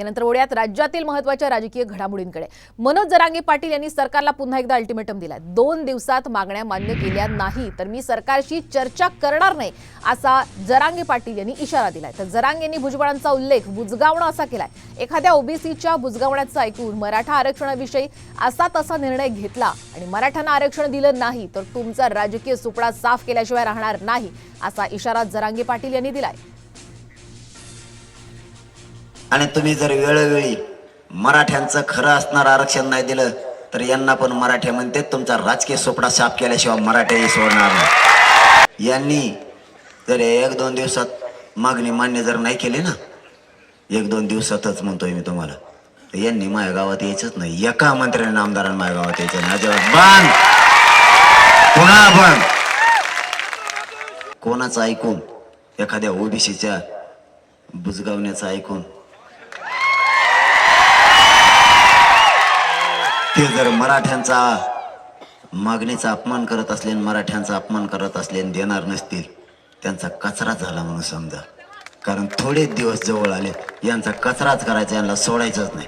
यानंतर वळूयात राज्यातील महत्त्वाच्या राजकीय घडामोडींकडे. मनोज जरांगे पाटील यांनी सरकारला पुन्हा एकदा अल्टिमेटम दिलाय. दोन दिवसात मागण्या मान्य केल्या नाही तर मी सरकारशी चर्चा करणार नाही असा जरांगे पाटील यांनी इशारा दिलाय. तर जरांगे यांनी भुजबळांचा उल्लेख बुजगावणं असा केलाय. एखाद्या ओबीसीच्या बुजगावण्याचं ऐकून मराठा आरक्षणाविषयी असा तसा निर्णय घेतला आणि मराठ्यांना आरक्षण दिलं नाही तर तुमचा राजकीय सुपडा साफ केल्याशिवाय राहणार नाही असा इशारा जरांगे पाटील यांनी दिलाय. आणि तुम्ही जर वेळोवेळी मराठ्यांचं खरं असणार आरक्षण नाही दिलं तर यांना पण मराठे म्हणते तुमचा राजकीय सोपडा साफ केल्याशिवाय मराठेही सोडणार नाही. यांनी जर एक दोन दिवसात मागणी मान्य जर नाही केली ना एक दोन दिवसातच म्हणतोय मी तुम्हाला तर यांनी माझ्या गावात यायचंच नाही. एका मंत्र्याने आमदारांनी माझ्या गावात यायचं नाही. अजिबात बंद! पुन्हा बंद! कोणाचं ऐकून एखाद्या ओबीसीच्या बुजगावण्याचं ऐकून ते जर मराठ्यांचा मागणीचा अपमान करत असले आणि मराठ्यांचा अपमान करत असले आणि देणार नसतील त्यांचा कचरा झाला म्हणून समजा. कारण थोडेच दिवस जवळ आले यांचा कचराच करायचा यांना सोडायचंच नाही.